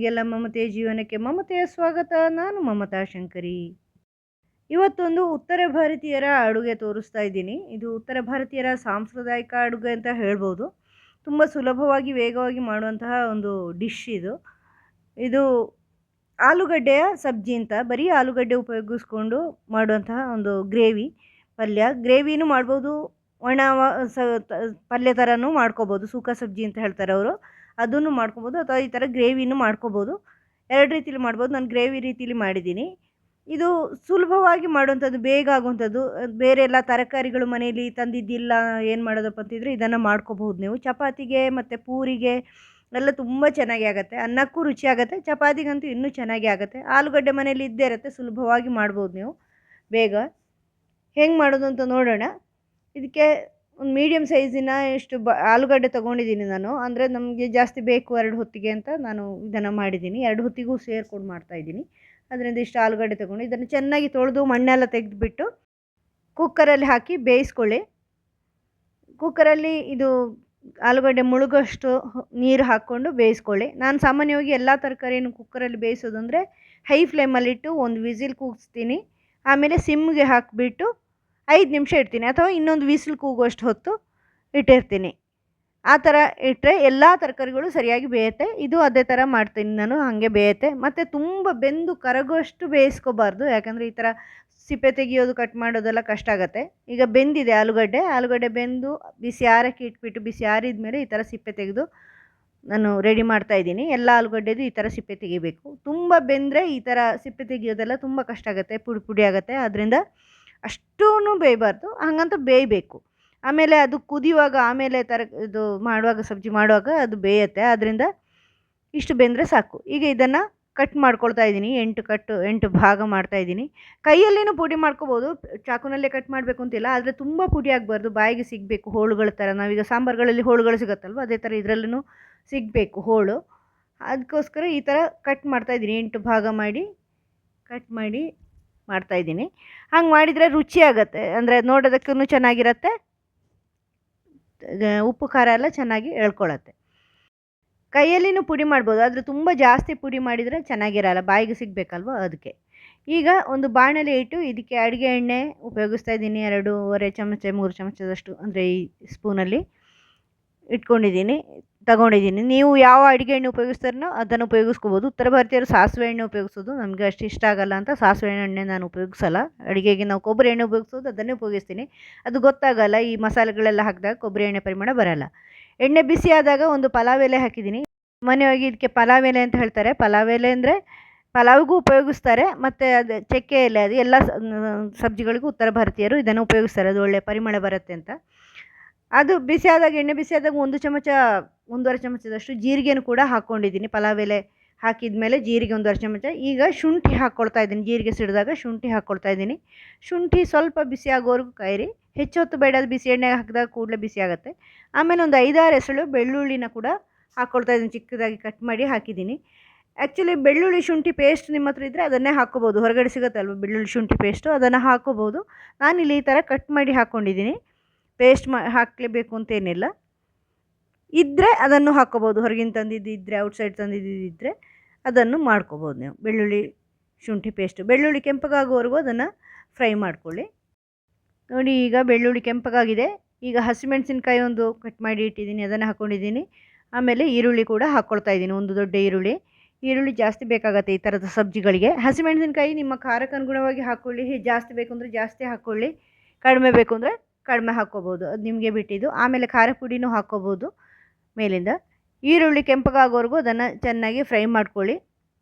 ನಿಮಗೆಲ್ಲ ಮಮತೆಯ ಜೀವನಕ್ಕೆ ಮಮತೆಯ ಸ್ವಾಗತ. ನಾನು ಮಮತಾ ಶಂಕರಿ. ಇವತ್ತೊಂದು ಉತ್ತರ ಭಾರತೀಯರ ಅಡುಗೆ ತೋರಿಸ್ತಾ ಇದ್ದೀನಿ. ಇದು ಉತ್ತರ ಭಾರತೀಯರ ಸಾಂಪ್ರದಾಯಿಕ ಅಡುಗೆ ಅಂತ ಹೇಳ್ಬೋದು. ತುಂಬ ಸುಲಭವಾಗಿ ವೇಗವಾಗಿ ಮಾಡುವಂತಹ ಒಂದು ಡಿಶ್ ಇದು. ಇದು ಆಲೂಗಡ್ಡೆಯ ಸಬ್ಜಿ ಅಂತ, ಬರೀ ಆಲೂಗಡ್ಡೆ ಉಪಯೋಗಿಸ್ಕೊಂಡು ಮಾಡುವಂತಹ ಒಂದು ಗ್ರೇವಿ ಪಲ್ಯ. ಗ್ರೇವಿನೂ ಮಾಡ್ಬೋದು, ಒಣ ಸ ಪಲ್ಯ ಥರನೂ ಮಾಡ್ಕೋಬೋದು ಸುಕ್ಕ ಸಬ್ಜಿ ಅಂತ ಹೇಳ್ತಾರೆ ಅವರು. ಅದನ್ನು ಮಾಡ್ಕೊಬೋದು ಅಥವಾ ಈ ಥರ ಗ್ರೇವಿನೂ ಮಾಡ್ಕೋಬೋದು. ಎರಡು ರೀತಿಲಿ ಮಾಡ್ಬೋದು. ನಾನು ಗ್ರೇವಿ ರೀತಿಲಿ ಮಾಡಿದ್ದೀನಿ. ಇದು ಸುಲಭವಾಗಿ ಮಾಡುವಂಥದ್ದು, ಬೇಗ ಆಗುವಂಥದ್ದು. ಬೇರೆ ಎಲ್ಲ ತರಕಾರಿಗಳು ಮನೆಯಲ್ಲಿ ತಂದಿದ್ದಿಲ್ಲ, ಏನು ಮಾಡೋದಪ್ಪ ಅಂತಿದ್ರೆ ಇದನ್ನು ಮಾಡ್ಕೋಬಹುದು ನೀವು. ಚಪಾತಿಗೆ ಮತ್ತು ಪೂರಿಗೆ ಎಲ್ಲ ತುಂಬ ಚೆನ್ನಾಗಿ ಆಗುತ್ತೆ. ಅನ್ನಕ್ಕೂ ರುಚಿ ಆಗುತ್ತೆ. ಚಪಾತಿಗಂತೂ ಇನ್ನೂ ಚೆನ್ನಾಗಿ ಆಗುತ್ತೆ. ಆಲೂಗಡ್ಡೆ ಮನೇಲಿ ಇದ್ದೇ ಇರುತ್ತೆ. ಸುಲಭವಾಗಿ ಮಾಡ್ಬೋದು ನೀವು. ಬೇಗ. ಹೆಂಗೆ ಮಾಡೋದು ಅಂತ ನೋಡೋಣ. ಇದಕ್ಕೆ ಒಂದು ಮೀಡಿಯಮ್ ಸೈಜಿನ ಎಷ್ಟು ಬ, ಆಲೂಗಡ್ಡೆ ತೊಗೊಂಡಿದ್ದೀನಿ ನಾನು. ಅಂದರೆ ನಮಗೆ ಜಾಸ್ತಿ ಬೇಕು ಎರಡು ಹೊತ್ತಿಗೆ ಅಂತ ನಾನು ಇದನ್ನು ಮಾಡಿದ್ದೀನಿ ಎರಡು ಹೊತ್ತಿಗೂ ಸೇರ್ಕೊಂಡು ಮಾಡ್ತಾಯಿದ್ದೀನಿ ಅದರಿಂದ ಇಷ್ಟು ಆಲೂಗಡ್ಡೆ ತೊಗೊಂಡು ಇದನ್ನು ಚೆನ್ನಾಗಿ ತೊಳೆದು ಮಣ್ಣೆಲ್ಲ ತೆಗೆದುಬಿಟ್ಟು ಕುಕ್ಕರಲ್ಲಿ ಹಾಕಿ ಬೇಯಿಸ್ಕೊಳ್ಳಿ. ಕುಕ್ಕರಲ್ಲಿ ಇದು ಆಲೂಗಡ್ಡೆ ಮುಳುಗೋಷ್ಟು ನೀರು ಹಾಕ್ಕೊಂಡು ಬೇಯಿಸ್ಕೊಳ್ಳಿ. ನಾನು ಸಾಮಾನ್ಯವಾಗಿ ಎಲ್ಲ ತರಕಾರಿಯನ್ನು ಕುಕ್ಕರಲ್ಲಿ ಬೇಯಿಸೋದು ಅಂದರೆ ಹೈ ಫ್ಲೇಮಲ್ಲಿಟ್ಟು ಒಂದು ವಿಸಿಲ್ ಕೂಗಿಸ್ತೀನಿ. ಆಮೇಲೆ ಸಿಮ್ಗೆ ಹಾಕಿಬಿಟ್ಟು ಐದು ನಿಮಿಷ ಇಡ್ತೀನಿ ಅಥವಾ ಇನ್ನೊಂದು ವಿಸಿಲ್ ಕೂಗುವಷ್ಟು ಹೊತ್ತು ಇಟ್ಟಿರ್ತೀನಿ. ಆ ಥರ ಇಟ್ಟರೆ ಎಲ್ಲ ತರಕಾರಿಗಳು ಸರಿಯಾಗಿ ಬೇಯುತ್ತೆ. ಇದು ಅದೇ ಥರ ಮಾಡ್ತೀನಿ ನಾನು, ಹಾಗೆ ಬೇಯುತ್ತೆ. ಮತ್ತು ತುಂಬ ಬೆಂದು ಕರಗುವಷ್ಟು ಬೇಯಿಸ್ಕೋಬಾರ್ದು, ಯಾಕಂದರೆ ಈ ಥರ ಸಿಪ್ಪೆ ತೆಗಿಯೋದು, ಕಟ್ ಮಾಡೋದೆಲ್ಲ ಕಷ್ಟ ಆಗುತ್ತೆ. ಈಗ ಬೆಂದಿದೆ ಆಲೂಗಡ್ಡೆ. ಆಲೂಗಡ್ಡೆ ಬೆಂದು ಬಿಸಿ ಆರಕ್ಕೆ ಇಟ್ಬಿಟ್ಟು, ಬಿಸಿ ಆರಿದ ಮೇಲೆ ಈ ಥರ ಸಿಪ್ಪೆ ತೆಗೆದು ನಾನು ರೆಡಿ ಮಾಡ್ತಾ ಇದ್ದೀನಿ. ಎಲ್ಲ ಆಲೂಗಡ್ಡೆದು ಈ ಥರ ಸಿಪ್ಪೆ ತೆಗಿಬೇಕು. ತುಂಬ ಬೆಂದರೆ ಈ ಥರ ಸಿಪ್ಪೆ ತೆಗಿಯೋದೆಲ್ಲ ತುಂಬ ಕಷ್ಟ ಆಗುತ್ತೆ, ಪುಡಿ ಪುಡಿ ಆಗುತ್ತೆ. ಅದರಿಂದ ಅಷ್ಟೂ ಬೇಯಬಾರ್ದು, ಹಾಗಂತ ಬೇಯಬೇಕು. ಆಮೇಲೆ ಅದು ಕುದಿಯುವಾಗ, ಆಮೇಲೆ ತರ ಇದು ಮಾಡುವಾಗ, ಸಬ್ಜಿ ಮಾಡುವಾಗ ಅದು ಬೇಯುತ್ತೆ. ಅದರಿಂದ ಇಷ್ಟು ಬೆಂದರೆ ಸಾಕು. ಈಗ ಇದನ್ನು ಕಟ್ ಮಾಡ್ಕೊಳ್ತಾ ಇದ್ದೀನಿ. ಎಂಟು ಕಟ್ಟು ಎಂಟು ಭಾಗ ಮಾಡ್ತಾ ಇದ್ದೀನಿ. ಕೈಯಲ್ಲಿನೂ ಪುಡಿ ಮಾಡ್ಕೋಬೋದು. ಚಾಕುನಲ್ಲೇ ಕಟ್ ಮಾಡಬೇಕು ಅಂತಿಲ್ಲ. ಆದರೆ ತುಂಬ ಪುಡಿ ಆಗಬಾರ್ದು. ಬಾಯಿಗೆ ಸಿಗಬೇಕು ಹೋಳುಗಳ ಥರ ನಾವೀಗ ಸಾಂಬಾರುಗಳಲ್ಲಿ ಹೋಳುಗಳು ಸಿಗುತ್ತಲ್ವ? ಅದೇ ಥರ ಇದರಲ್ಲೂ ಸಿಗಬೇಕು ಹೋಳು. ಅದಕ್ಕೋಸ್ಕರ ಈ ಥರ ಕಟ್ ಮಾಡ್ತಾ ಇದ್ದೀನಿ. ಎಂಟು ಭಾಗ ಮಾಡಿ ಕಟ್ ಮಾಡಿ ಮಾಡ್ತಾಯಿದ್ದೀನಿ ಹಂಗೆ ಮಾಡಿದರೆ ರುಚಿ ಆಗುತ್ತೆ. ಅಂದರೆ ನೋಡೋದಕ್ಕೂ ಚೆನ್ನಾಗಿರುತ್ತೆ. ಉಪ್ಪು, ಖಾರ ಎಲ್ಲ ಚೆನ್ನಾಗಿ ಎಳ್ಕೊಳತ್ತೆ. ಕೈಯಲ್ಲಿನೂ ಪುಡಿ ಮಾಡ್ಬೋದು. ಆದರೆ ತುಂಬ ಜಾಸ್ತಿ ಪುಡಿ ಮಾಡಿದರೆ ಚೆನ್ನಾಗಿರಲ್ಲ. ಬಾಯಿಗೆ ಸಿಗಬೇಕಲ್ವ ಅದಕ್ಕೆ ಈಗ ಒಂದು ಬಾಣಲೆ ಇಟ್ಟು ಇದಕ್ಕೆ ಅಡುಗೆ ಎಣ್ಣೆ ಉಪಯೋಗಿಸ್ತಾ ಇದ್ದೀನಿ. ಎರಡೂವರೆ ಚಮಚ, ಮೂರು ಚಮಚದಷ್ಟು, ಅಂದರೆ ಈ ಸ್ಪೂನಲ್ಲಿ ಇಟ್ಕೊಂಡಿದ್ದೀನಿ. ತಗೊಂಡಿದ್ದೀನಿ. ನೀವು ಯಾವ ಅಡುಗೆ ಎಣ್ಣೆ ಉಪಯೋಗಿಸ್ತಾರೋ ಅದನ್ನು ಉಪಯೋಗಿಸ್ಕೋಬೋದು. ಉತ್ತರ ಭಾರತೀಯರು ಸಾಸಿವೆ ಎಣ್ಣೆ ಉಪಯೋಗಿಸೋದು. ನಮಗೆ ಅಷ್ಟು ಇಷ್ಟ ಆಗಲ್ಲ ಅಂತ ಸಾಸಿವೆ ಎಣ್ಣೆ ನಾನು ಉಪಯೋಗಿಸಲ್ಲ. ಅಡುಗೆಗೆ ನಾವು ಕೊಬ್ಬರಿ ಎಣ್ಣೆ ಉಪಯೋಗಿಸೋದು, ಅದನ್ನೇ ಉಪಯೋಗಿಸ್ತೀನಿ. ಅದು ಗೊತ್ತಾಗಲ್ಲ, ಈ ಮಸಾಲೆಗಳೆಲ್ಲ ಹಾಕಿದಾಗ ಕೊಬ್ಬರಿ ಎಣ್ಣೆ ಪರಿಮಾಣ ಬರಲ್ಲ. ಎಣ್ಣೆ ಬಿಸಿ ಆದಾಗ ಒಂದು ಪಲಾವ್ ಎಲೆ ಹಾಕಿದ್ದೀನಿ. ಸಾಮಾನ್ಯವಾಗಿ ಇದಕ್ಕೆ ಪಲಾವ್ ಎಲೆ ಅಂತ ಹೇಳ್ತಾರೆ. ಪಲಾವ್ ಎಲೆ ಅಂದರೆ ಪಲಾವ್ಗೂ ಉಪಯೋಗಿಸ್ತಾರೆ, ಮತ್ತು ಅದು ಚಕ್ಕೆ ಎಲೆ, ಅದು ಎಲ್ಲ ಸಬ್ಜಿಗಳಿಗೂ ಉತ್ತರ ಭಾರತೀಯರು ಇದನ್ನು ಉಪಯೋಗಿಸ್ತಾರೆ. ಅದು ಒಳ್ಳೆಯ ಪರಿಮಳ ಬರುತ್ತೆ ಅಂತ. ಅದು ಬಿಸಿಯಾದಾಗ ಎಣ್ಣೆ ಬಿಸಿಯಾದಾಗ ಒಂದು ಚಮಚ, ಒಂದೂವರೆ ಚಮಚದಷ್ಟು ಜೀರಿಗೆನೂ ಕೂಡ ಹಾಕ್ಕೊಂಡಿದ್ದೀನಿ. ಪಲಾವ್ ಎಲೆ ಹಾಕಿದ ಮೇಲೆ ಜೀರಿಗೆ ಒಂದೂವರೆ ಚಮಚ. ಈಗ ಶುಂಠಿ ಹಾಕ್ಕೊಳ್ತಾ ಇದ್ದೀನಿ. ಜೀರಿಗೆ ಸಿಡಿದಾಗ ಶುಂಠಿ ಹಾಕ್ಕೊಳ್ತಾ ಇದ್ದೀನಿ. ಶುಂಠಿ ಸ್ವಲ್ಪ ಬಿಸಿ ಆಗೋವರೆಗೂ ಕಾಯಿರಿ ಹೆಚ್ಚು ಹೊತ್ತು ಬೇಡ, ಅದು ಬಿಸಿ ಎಣ್ಣೆಗೆ ಹಾಕಿದಾಗ ಕೂಡಲೇ ಬಿಸಿ ಆಗುತ್ತೆ. ಆಮೇಲೆ ಒಂದು ಐದಾರು ಹೆಸಳು ಬೆಳ್ಳುಳ್ಳಿನ ಕೂಡ ಹಾಕ್ಕೊಳ್ತಾ ಇದ್ದೀನಿ. ಚಿಕ್ಕದಾಗಿ ಕಟ್ ಮಾಡಿ ಹಾಕಿದ್ದೀನಿ. ಆ್ಯಕ್ಚುಲಿ ಬೆಳ್ಳುಳ್ಳಿ ಶುಂಠಿ ಪೇಸ್ಟ್ ನಿಮ್ಮ ಹತ್ರ ಇದ್ದರೆ ಅದನ್ನೇ ಹಾಕ್ಕೋಬೋದು. ಹೊರಗಡೆ ಸಿಗುತ್ತಲ್ವ ಬೆಳ್ಳುಳ್ಳಿ ಶುಂಠಿ ಪೇಸ್ಟು? ಅದನ್ನು ಹಾಕ್ಕೋಬೋದು. ನಾನಿಲ್ಲಿ ಈ ಥರ ಕಟ್ ಮಾಡಿ ಹಾಕ್ಕೊಂಡಿದ್ದೀನಿ. ಪೇಸ್ಟ್ ಮಾ, ಹಾಕಲೇಬೇಕು ಅಂತೇನಿಲ್ಲ ಇದ್ದರೆ ಅದನ್ನು ಹಾಕ್ಕೋಬೋದು. ಹೊರಗಿನ ತಂದಿದ್ದಿದ್ದರೆ ಔಟ್ಸೈಡ್ ತಂದಿದ್ದು ಇದ್ದರೆ ಅದನ್ನು ಮಾಡ್ಕೋಬೋದು ನೀವು. ಬೆಳ್ಳುಳ್ಳಿ, ಶುಂಠಿ ಪೇಸ್ಟು. ಬೆಳ್ಳುಳ್ಳಿ ಕೆಂಪಗಾಗುವವರೆಗೂ ಅದನ್ನು ಫ್ರೈ ಮಾಡ್ಕೊಳ್ಳಿ. ನೋಡಿ, ಈಗ ಬೆಳ್ಳುಳ್ಳಿ ಕೆಂಪಗಾಗಿದೆ. ಈಗ ಹಸಿಮೆಣಸಿನ್ಕಾಯಿ ಒಂದು ಕಟ್ ಮಾಡಿ ಇಟ್ಟಿದ್ದೀನಿ. ಅದನ್ನು ಹಾಕ್ಕೊಂಡಿದ್ದೀನಿ ಆಮೇಲೆ ಈರುಳ್ಳಿ ಕೂಡ ಹಾಕ್ಕೊಳ್ತಾ ಇದ್ದೀನಿ. ಒಂದು ದೊಡ್ಡ ಈರುಳ್ಳಿ. ಈರುಳ್ಳಿ ಜಾಸ್ತಿ ಬೇಕಾಗತ್ತೆ ಈ ಥರದ ಸಬ್ಜಿಗಳಿಗೆ. ಹಸಿಮೆಣಸಿನ್ಕಾಯಿ ನಿಮ್ಮ ಖಾರಕ್ಕೆ ಅನುಗುಣವಾಗಿ ಹಾಕ್ಕೊಳ್ಳಿ ಜಾಸ್ತಿ ಬೇಕು ಅಂದರೆ ಜಾಸ್ತಿ ಹಾಕ್ಕೊಳ್ಳಿ. ಕಡಿಮೆ ಬೇಕು ಅಂದರೆ ಕಡಿಮೆ ಹಾಕ್ಕೋಬೋದು. ಅದು ನಿಮಗೆ ಬಿಟ್ಟಿದ್ದು. ಆಮೇಲೆ ಖಾರ ಪುಡಿನೂ ಹಾಕ್ಕೋಬೋದು ಮೇಲಿಂದ. ಈರುಳ್ಳಿ ಕೆಂಪಗಾಗೋವರೆಗೂ ಅದನ್ನು ಚೆನ್ನಾಗಿ ಫ್ರೈ ಮಾಡ್ಕೊಳ್ಳಿ.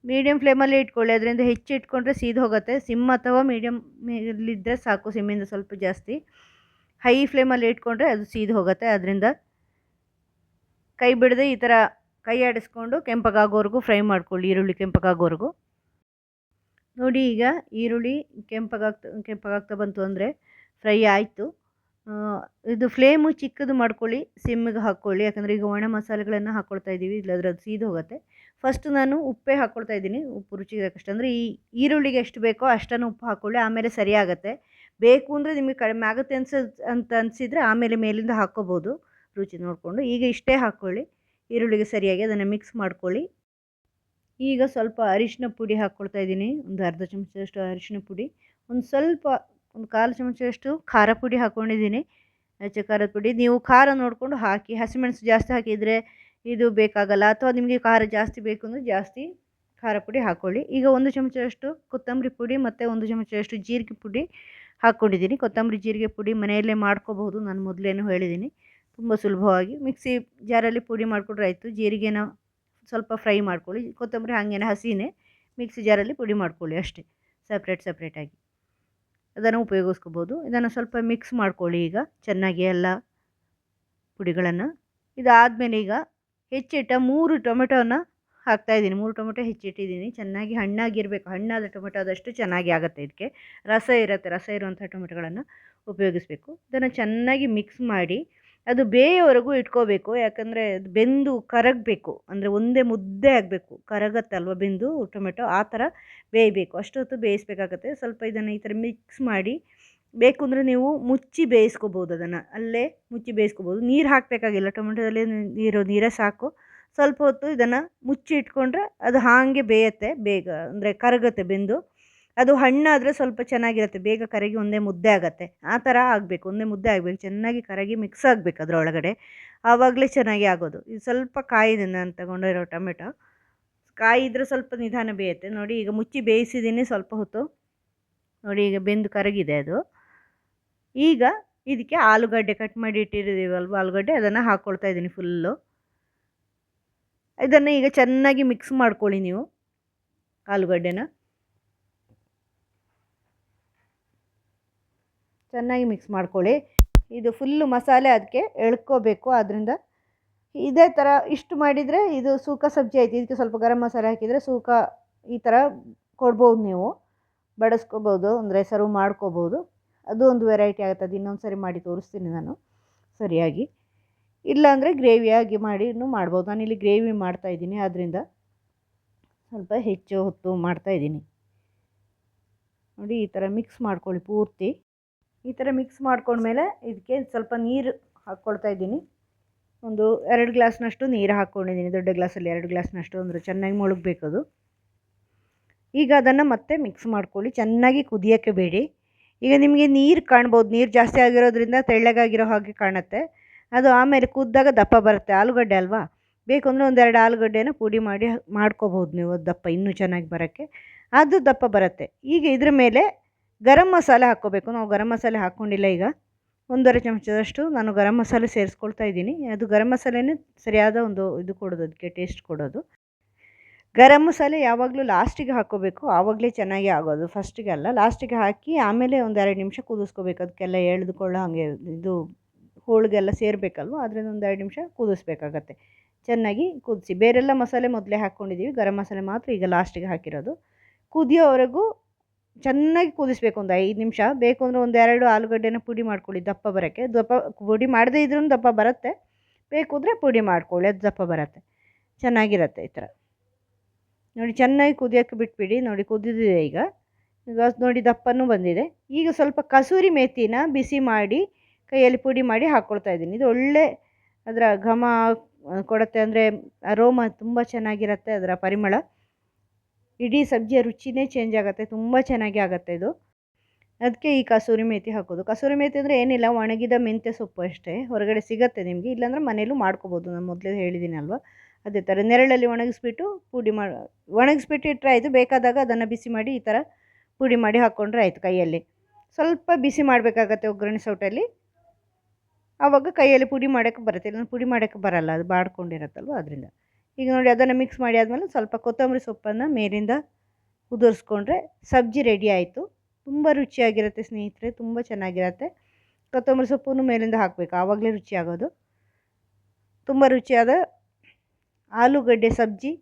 ಮೀಡಿಯಮ್ ಫ್ಲೇಮಲ್ಲಿ ಇಟ್ಕೊಳ್ಳಿ. ಅದರಿಂದ ಹೆಚ್ಚು ಇಟ್ಕೊಂಡ್ರೆ ಸೀದು ಹೋಗುತ್ತೆ. ಸಿಮ್ ಅಥವಾ ಮೀಡಿಯಮ್ ಮೇಲಿದ್ದರೆ ಸಾಕು ಸಿಮ್ಮಿಂದ ಸ್ವಲ್ಪ ಜಾಸ್ತಿ. ಹೈ ಫ್ಲೇಮಲ್ಲಿ ಇಟ್ಕೊಂಡ್ರೆ ಅದು ಸೀದು ಹೋಗುತ್ತೆ. ಅದರಿಂದ ಕೈ ಬಿಡದೆ ಈ ಥರ ಕೈ ಆಡಿಸ್ಕೊಂಡು ಕೆಂಪಗಾಗೋವರೆಗೂ ಫ್ರೈ ಮಾಡ್ಕೊಳ್ಳಿ. ಈರುಳ್ಳಿ ಕೆಂಪಗಾಗೋವರೆಗೂ. ನೋಡಿ ಈಗ ಈರುಳ್ಳಿ ಕೆಂಪಗಾಗ್ತಾ ಕೆಂಪಗಾಗ್ತಾ ಬಂತು ಅಂದರೆ ಫ್ರೈ ಆಯಿತು. ಇದು ಫ್ಲೇಮು ಚಿಕ್ಕದು ಮಾಡ್ಕೊಳ್ಳಿ ಸಿಮ್ಮಿಗೆ ಹಾಕ್ಕೊಳ್ಳಿ. ಯಾಕಂದರೆ ಈಗ ಒಣ ಮಸಾಲೆಗಳನ್ನು ಹಾಕ್ಕೊಳ್ತಾ ಇದ್ದೀವಿ ಇಲ್ಲದ್ರೆ ಅದು ಸೀದು ಹೋಗುತ್ತೆ. ಫಸ್ಟ್ ನಾನು ಉಪ್ಪೇ ಹಾಕ್ಕೊಳ್ತಾ ಇದ್ದೀನಿ, ಉಪ್ಪು ರುಚಿಗೆ ತಕ್ಕಷ್ಟು. ಅಂದರೆ ಈ ಈರುಳ್ಳಿಗೆ ಎಷ್ಟು ಬೇಕೋ ಅಷ್ಟನ್ನು ಉಪ್ಪು ಹಾಕ್ಕೊಳ್ಳಿ ಆಮೇಲೆ ಸರಿಯಾಗುತ್ತೆ. ಬೇಕು ಅಂದರೆ ನಿಮಗೆ ಕಡಿಮೆ ಆಗುತ್ತೆ ಅನ್ಸ ಅಂತ ಅನಿಸಿದರೆ ಆಮೇಲೆ ಮೇಲಿಂದ ಹಾಕ್ಕೋಬೋದು ರುಚಿ ನೋಡಿಕೊಂಡು. ಈಗ ಇಷ್ಟೇ ಹಾಕ್ಕೊಳ್ಳಿ. ಈರುಳ್ಳಿಗೆ ಸರಿಯಾಗಿ ಅದನ್ನು ಮಿಕ್ಸ್ ಮಾಡ್ಕೊಳ್ಳಿ. ಈಗ ಸ್ವಲ್ಪ ಅರಿಶಿನ ಪುಡಿ ಹಾಕ್ಕೊಳ್ತಾ ಇದ್ದೀನಿ. ಒಂದು ಅರ್ಧ ಚಮಚದಷ್ಟು ಅರಿಶಿನ ಪುಡಿ. ಒಂದು ಸ್ವಲ್ಪ ಒಂದು ಕಾಲು ಚಮಚದಷ್ಟು ಖಾರ ಪುಡಿ ಹಾಕ್ಕೊಂಡಿದ್ದೀನಿ ಹೆಚ್ಚು ಖಾರದ ಪುಡಿ. ನೀವು ಖಾರ ನೋಡಿಕೊಂಡು ಹಾಕಿ, ಹಸಿಮೆಣಸು ಜಾಸ್ತಿ ಹಾಕಿದರೆ ಇದು ಬೇಕಾಗಲ್ಲ. ಅಥವಾ ನಿಮಗೆ ಖಾರ ಜಾಸ್ತಿ ಬೇಕು ಅಂದರೆ ಜಾಸ್ತಿ ಖಾರ ಪುಡಿ ಹಾಕ್ಕೊಳ್ಳಿ ಈಗ ಒಂದು ಚಮಚದಷ್ಟು ಕೊತ್ತಂಬರಿ ಪುಡಿ ಮತ್ತು ಒಂದು ಚಮಚದಷ್ಟು ಜೀರಿಗೆ ಪುಡಿ ಹಾಕ್ಕೊಂಡಿದ್ದೀನಿ ಕೊತ್ತಂಬರಿ, ಜೀರಿಗೆ ಪುಡಿ ಮನೆಯಲ್ಲೇ ಮಾಡ್ಕೋಬಹುದು. ನಾನು ಮೊದಲೇನು ಹೇಳಿದ್ದೀನಿ. ತುಂಬ ಸುಲಭವಾಗಿ. ಮಿಕ್ಸಿ ಜಾರಲ್ಲಿ ಪುಡಿ ಮಾಡಿಕೊಂಡ್ರೆ ಆಯಿತು. ಜೀರಿಗೆನ ಸ್ವಲ್ಪ ಫ್ರೈ ಮಾಡ್ಕೊಳ್ಳಿ. ಕೊತ್ತಂಬರಿ ಹಾಗೇನೆ ಹಸಿನೇ ಮಿಕ್ಸಿ ಜಾರಲ್ಲಿ ಪುಡಿ ಮಾಡ್ಕೊಳ್ಳಿ ಅಷ್ಟೇ. ಸಪ್ರೇಟ್, ಸಪ್ರೇಟಾಗಿ. ಅದನ್ನು ಉಪಯೋಗಿಸ್ಕೋಬೋದು. ಇದನ್ನು ಸ್ವಲ್ಪ ಮಿಕ್ಸ್ ಮಾಡ್ಕೊಳ್ಳಿ ಈಗ. ಚೆನ್ನಾಗಿ ಎಲ್ಲ ಪುಡಿಗಳನ್ನು. ಇದಾದಮೇಲೆ ಈಗ ಹೆಚ್ಚಿಟ್ಟ ಮೂರು ಟೊಮೆಟೋನ ಹಾಕ್ತಾಯಿದ್ದೀನಿ ಮೂರು ಟೊಮೆಟೊ ಹೆಚ್ಚಿಟ್ಟಿದ್ದೀನಿ. ಚೆನ್ನಾಗಿ ಹಣ್ಣಾಗಿರಬೇಕು. ಹಣ್ಣಾದ ಟೊಮೆಟೊ ಆದಷ್ಟು ಚೆನ್ನಾಗಿ ಆಗುತ್ತೆ ಇದಕ್ಕೆ. ರಸ ಇರುತ್ತೆ. ರಸ ಇರುವಂಥ ಟೊಮೆಟೊಗಳನ್ನು ಉಪಯೋಗಿಸಬೇಕು. ಇದನ್ನು ಚೆನ್ನಾಗಿ ಮಿಕ್ಸ್ ಮಾಡಿ ಅದು ಬೇಯೋವರೆಗೂ ಇಟ್ಕೋಬೇಕು. ಯಾಕಂದರೆ ಅದು ಬೆಂದು ಕರಗಬೇಕು. ಅಂದರೆ ಒಂದೇ ಮುದ್ದೆ ಆಗಬೇಕು. ಕರಗತ್ತಲ್ವ ಬೆಂದು ಟೊಮೆಟೊ, ಆ ಥರ ಬೇಯಬೇಕು. ಅಷ್ಟೊತ್ತು ಬೇಯಿಸ್ಬೇಕಾಗತ್ತೆ. ಸ್ವಲ್ಪ ಇದನ್ನು ಈ ಥರ ಮಿಕ್ಸ್ ಮಾಡಿ ಬೇಕು ಅಂದರೆ ನೀವು ಮುಚ್ಚಿ ಬೇಯಿಸ್ಕೋಬೋದು ಅದನ್ನು. ಅಲ್ಲೇ ಮುಚ್ಚಿ ಬೇಯಿಸ್ಕೋಬೋದು. ನೀರು ಹಾಕಬೇಕಾಗಿಲ್ಲ. ಟೊಮೆಟೊದಲ್ಲಿ ನೀರು, ನೀರೇ ಸಾಕು. ಸ್ವಲ್ಪ ಹೊತ್ತು ಇದನ್ನು ಮುಚ್ಚಿ ಇಟ್ಕೊಂಡ್ರೆ ಅದು ಹಾಗೆ ಬೇಯುತ್ತೆ. ಬೇಗ ಅಂದರೆ ಕರಗತ್ತೆ ಬೆಂದು. ಅದು ಹಣ್ಣಾದರೆ ಸ್ವಲ್ಪ ಚೆನ್ನಾಗಿರುತ್ತೆ. ಬೇಗ ಕರಗಿ ಒಂದೇ ಮುದ್ದೆ ಆಗುತ್ತೆ. ಆ ಥರ ಆಗಬೇಕು. ಒಂದೇ ಮುದ್ದೆ ಆಗಬೇಕು. ಚೆನ್ನಾಗಿ ಕರಗಿ ಮಿಕ್ಸ್ ಆಗಬೇಕು ಅದರೊಳಗಡೆ. ಆವಾಗಲೇ ಚೆನ್ನಾಗಿ ಆಗೋದು. ಇದು ಸ್ವಲ್ಪ ಕಾಯಿದೆ ನಾನು ತಗೊಂಡಿರೋ ಟೊಮೆಟೊ ಕಾಯಿದ್ರೆ ಸ್ವಲ್ಪ ನಿಧಾನ ಬೇಯುತ್ತೆ. ನೋಡಿ, ಈಗ ಮುಚ್ಚಿ ಬೇಯಿಸಿದ್ದೀನಿ ಸ್ವಲ್ಪ ಹೊತ್ತು. ನೋಡಿ, ಈಗ ಬೆಂದು ಕರಗಿದೆ ಅದು. ಈಗ ಇದಕ್ಕೆ ಆಲೂಗಡ್ಡೆ ಕಟ್ ಮಾಡಿ ಇಟ್ಟಿದ್ದೀವಲ್ವ ಆಲೂಗಡ್ಡೆ? ಅದನ್ನು ಹಾಕ್ಕೊಳ್ತಾ ಇದ್ದೀನಿ ಫುಲ್ಲು ಇದನ್ನು ಈಗ ಚೆನ್ನಾಗಿ ಮಿಕ್ಸ್ ಮಾಡ್ಕೊಳ್ಳಿ ನೀವು ಆಲೂಗಡ್ಡೆನ. ಚೆನ್ನಾಗಿ ಮಿಕ್ಸ್ ಮಾಡ್ಕೊಳ್ಳಿ. ಇದು ಫುಲ್ಲು ಮಸಾಲೆ ಅದಕ್ಕೆ ಎಳ್ಕೋಬೇಕು. ಆದ್ದರಿಂದ ಇದೇ ಥರ ಇಷ್ಟು ಮಾಡಿದರೆ ಇದು ಸೂಕ ಸಬ್ಜಿ ಆಯ್ತು. ಇದಕ್ಕೆ ಸ್ವಲ್ಪ ಗರಂ ಮಸಾಲೆ ಹಾಕಿದರೆ ಸೂಕ ಈ ಥರ ಕೊಡ್ಬೋದು ನೀವು. ಬಡಿಸ್ಕೋಬೋದು, ಅಂದರೆ ಸರ್ವ್ ಮಾಡ್ಕೋಬೋದು. ಅದು ಒಂದು ವೆರೈಟಿ ಆಗುತ್ತೆ. ಅದು ಇನ್ನೊಂದು ಸರಿ ಮಾಡಿ ತೋರಿಸ್ತೀನಿ ನಾನು ಸರಿಯಾಗಿ. ಇಲ್ಲಾಂದರೆ ಗ್ರೇವಿಯಾಗಿ ಮಾಡಿ ಮಾಡ್ಬೋದು. ನಾನಿಲ್ಲಿ ಗ್ರೇವಿ ಮಾಡ್ತಾ ಇದ್ದೀನಿ. ಆದ್ದರಿಂದ ಸ್ವಲ್ಪ ಹೆಚ್ಚು ಹೊತ್ತು ಮಾಡ್ತಾಯಿದ್ದೀನಿ ನೋಡಿ ಈ ಥರ ಮಿಕ್ಸ್ ಮಾಡ್ಕೊಳ್ಳಿ ಪೂರ್ತಿ. ಈ ಥರ ಮಿಕ್ಸ್ ಮಾಡ್ಕೊಂಡ್ಮೇಲೆ ಇದಕ್ಕೆ ಸ್ವಲ್ಪ ನೀರು ಹಾಕ್ಕೊಳ್ತಾ ಇದ್ದೀನಿ. ಒಂದು ಎರಡು ಗ್ಲಾಸ್ನಷ್ಟು ನೀರು ಹಾಕ್ಕೊಂಡಿದ್ದೀನಿ. ದೊಡ್ಡ ಗ್ಲಾಸಲ್ಲಿ ಎರಡು ಗ್ಲಾಸ್ನಷ್ಟು ಅಂದರೆ ಚೆನ್ನಾಗಿ ಮುಳುಗಬೇಕದು ಈಗ ಅದನ್ನು ಮತ್ತೆ ಮಿಕ್ಸ್ ಮಾಡ್ಕೊಳ್ಳಿ. ಚೆನ್ನಾಗಿ ಕುದಿಯೋಕ್ಕೆ ಬೇಡಿ. ಈಗ ನಿಮಗೆ ನೀರು ಕಾಣ್ಬೋದು. ನೀರು ಜಾಸ್ತಿ ಆಗಿರೋದ್ರಿಂದ ತೆಳ್ಳಗಾಗಿರೋ ಹಾಗೆ ಕಾಣುತ್ತೆ. ಅದು ಆಮೇಲೆ ಕುದ್ದಾಗ ದಪ್ಪ ಬರುತ್ತೆ. ಆಲೂಗಡ್ಡೆ ಅಲ್ವಾ? ಬೇಕು ಅಂದರೆ ಒಂದೆರಡು ಆಲೂಗಡ್ಡೆನ ಪುಡಿ ಮಾಡಿ ಮಾಡ್ಕೋಬೋದು ನೀವು ದಪ್ಪ ಇನ್ನೂ ಚೆನ್ನಾಗಿ ಬರೋಕ್ಕೆ. ಅದು ದಪ್ಪ ಬರುತ್ತೆ. ಈಗ ಇದ್ರ ಮೇಲೆ ಗರಂ ಮಸಾಲೆ ಹಾಕ್ಕೋಬೇಕು. ನಾವು ಗರಂ ಮಸಾಲೆ ಹಾಕ್ಕೊಂಡಿಲ್ಲ ಈಗ. ಒಂದೂವರೆ ಚಮಚದಷ್ಟು ನಾನು ಗರಂ ಮಸಾಲೆ ಸೇರಿಸ್ಕೊಳ್ತಾ ಇದ್ದೀನಿ. ಅದು ಗರಂ ಮಸಾಲೆನೇ ಸರಿಯಾದ ಒಂದು ಇದು ಕೊಡೋದು, ಅದಕ್ಕೆ ಟೇಸ್ಟ್ ಕೊಡೋದು. ಗರಂ ಮಸಾಲೆ ಯಾವಾಗಲೂ ಲಾಸ್ಟಿಗೆ ಹಾಕ್ಕೋಬೇಕು. ಆವಾಗಲೇ ಚೆನ್ನಾಗಿ ಆಗೋದು. ಫಸ್ಟಿಗೆ ಅಲ್ಲ ಲಾಸ್ಟಿಗೆ ಹಾಕಿ ಆಮೇಲೆ ಒಂದು ಎರಡು ನಿಮಿಷ ಕುದಿಸ್ಕೋಬೇಕು. ಅದಕ್ಕೆಲ್ಲ ಎಳೆದುಕೊಳ್ಳೋ ಹಾಗೆ ಇದು ಹೋಳಿಗೆಲ್ಲ ಸೇರಬೇಕಲ್ವ? ಅದರಿಂದ ಒಂದು ಎರಡು ನಿಮಿಷ ಕುದಿಸ್ಬೇಕಾಗತ್ತೆ. ಚೆನ್ನಾಗಿ ಕುದಿಸಿ. ಬೇರೆಲ್ಲ ಮಸಾಲೆ ಮೊದಲೇ ಹಾಕ್ಕೊಂಡಿದ್ದೀವಿ ಗರಂ ಮಸಾಲೆ ಮಾತ್ರ ಈಗ ಲಾಸ್ಟಿಗೆ ಹಾಕಿರೋದು. ಕುದಿಯೋವರೆಗೂ ಚೆನ್ನಾಗಿ ಕುದಿಸ್ಬೇಕು ಒಂದು ಐದು ನಿಮಿಷ. ಬೇಕು ಅಂದರೆ ಒಂದೆರಡು ಆಲೂಗಡ್ಡೆನ ಪುಡಿ ಮಾಡ್ಕೊಳ್ಳಿ ದಪ್ಪ ಬರೋಕ್ಕೆ. ದಪ್ಪ ಪುಡಿ ಮಾಡದೇ ಇದ್ರೂ ದಪ್ಪ ಬರುತ್ತೆ. ಬೇಕು ಅಂದರೆ ಪುಡಿ ಮಾಡ್ಕೊಳ್ಳಿ, ಅದು ದಪ್ಪ ಬರುತ್ತೆ. ಚೆನ್ನಾಗಿರುತ್ತೆ ಈ ಥರ. ನೋಡಿ ಚೆನ್ನಾಗಿ ಕುದಿಯೋಕ್ಕೆ ಬಿಟ್ಬಿಡಿ. ನೋಡಿ ಕುದಿದಿದೆ ಈಗ. ಈಗ ನೋಡಿ ದಪ್ಪನೂ ಬಂದಿದೆ. ಈಗ ಸ್ವಲ್ಪ ಕಸೂರಿ ಮೇಥಿನ ಬಿಸಿ ಮಾಡಿ ಕೈಯಲ್ಲಿ ಪುಡಿ ಮಾಡಿ ಹಾಕ್ಕೊಳ್ತಾ ಇದ್ದೀನಿ. ಇದು ಒಳ್ಳೆ ಅದರ ಘಮ ಕೊಡುತ್ತೆ ಅಂದರೆ ಅರೋಮ ತುಂಬ ಚೆನ್ನಾಗಿರುತ್ತೆ ಅದರ ಪರಿಮಳ. ಇಡೀ ಸಬ್ಜಿಯ ರುಚಿನೇ ಚೇಂಜ್ ಆಗುತ್ತೆ, ತುಂಬ ಚೆನ್ನಾಗಿ ಆಗುತ್ತೆ ಇದು. ಅದಕ್ಕೆ ಈ ಕಸೂರಿ ಮೇಥಿ ಹಾಕೋದು. ಕಸೂರಿ ಮೇಥಿ ಅಂದರೆ ಏನಿಲ್ಲ, ಒಣಗಿದ ಮೆಂತ್ಯ ಸೊಪ್ಪು ಅಷ್ಟೇ. ಹೊರಗಡೆ ಸಿಗುತ್ತೆ ನಿಮಗೆ. ಇಲ್ಲಾಂದರೆ ಮನೇಲೂ ಮಾಡ್ಕೋಬೋದು. ನಾನು ಮೊದಲೇ ಹೇಳಿದ್ದೀನಲ್ವ ಅದೇ ಥರ ನೆರಳಲ್ಲಿ ಒಣಗಿಸ್ಬಿಟ್ಟು ಪುಡಿ ಮಾಡಿ, ಒಣಗಿಸ್ಬಿಟ್ಟು ಇಟ್ಟರೆ ಆಯಿತು. ಬೇಕಾದಾಗ ಅದನ್ನು ಬಿಸಿ ಮಾಡಿ ಈ ಥರ ಪುಡಿ ಮಾಡಿ ಹಾಕ್ಕೊಂಡ್ರೆ ಆಯಿತು ಕೈಯಲ್ಲಿ. ಸ್ವಲ್ಪ ಬಿಸಿ ಮಾಡಬೇಕಾಗತ್ತೆ ಒಗ್ಗರಣೆ ಸೌಟಲ್ಲಿ. ಆವಾಗ ಕೈಯಲ್ಲಿ ಪುಡಿ ಮಾಡೋಕ್ಕೆ ಬರುತ್ತೆ. ಇಲ್ಲ ಪುಡಿ ಮಾಡೋಕ್ಕೆ ಬರಲ್ಲ. ಅದು ಬಾಡ್ಕೊಂಡಿರತ್ತಲ್ವ? ಅದರಿಂದ. ಈಗ ನೋಡಿ ಅದನ್ನು ಮಿಕ್ಸ್ ಮಾಡಿ ಆದಮೇಲೆ ಸ್ವಲ್ಪ ಕೊತ್ತಂಬರಿ ಸೊಪ್ಪನ್ನು ಮೇಲಿಂದ ಉದುರಿಸ್ಕೊಂಡ್ರೆ ಸಬ್ಜಿ ರೆಡಿ ಆಯಿತು. ತುಂಬ ರುಚಿಯಾಗಿರುತ್ತೆ ಸ್ನೇಹಿತರೆ, ತುಂಬ ಚೆನ್ನಾಗಿರುತ್ತೆ. ಕೊತ್ತಂಬರಿ ಸೊಪ್ಪನ್ನು ಮೇಲಿಂದ ಹಾಕಬೇಕು, ಆವಾಗಲೇ ರುಚಿಯಾಗೋದು. ತುಂಬ ರುಚಿಯಾದ ಆಲೂಗಡ್ಡೆ ಸಬ್ಜಿ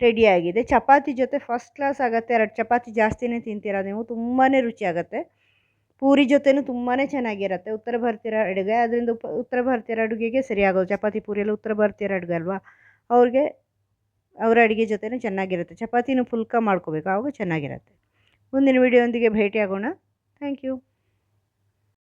ರೆಡಿಯಾಗಿದೆ ಚಪಾತಿ ಜೊತೆ ಫಸ್ಟ್ ಕ್ಲಾಸ್ ಆಗುತ್ತೆ, ಎರಡು ಚಪಾತಿ ಜಾಸ್ತಿನೇ ತಿಂತೀರ ನೀವು ತುಂಬಾ ರುಚಿಯಾಗುತ್ತೆ. ಪೂರಿ ಜೊತೆನೂ ತುಂಬಾ ಚೆನ್ನಾಗಿರುತ್ತೆ. ಉತ್ತರ ಭಾರತೀಯರ ಅಡುಗೆ ಅದರಿಂದ ಉತ್ತರ ಭಾರತೀಯರ ಅಡುಗೆಗೆ ಸರಿಯಾಗೋದು. ಚಪಾತಿ ಪೂರಿ ಎಲ್ಲ ಉತ್ತರ ಭಾರತೀಯರ ಅಡುಗೆ ಅಲ್ವಾ? ಅವ್ರಿಗೆ ಅವರ ಅಡುಗೆ ಜೊತೆಯೂ ಚೆನ್ನಾಗಿರುತ್ತೆ. ಚಪಾತಿನೂ ಫುಲ್ಕ ಮಾಡ್ಕೋಬೇಕು. ಆವಾಗ ಚೆನ್ನಾಗಿರುತ್ತೆ. ಮುಂದಿನ ವೀಡಿಯೋದೊಂದಿಗೆ ಭೇಟಿಯಾಗೋಣ. Thank you.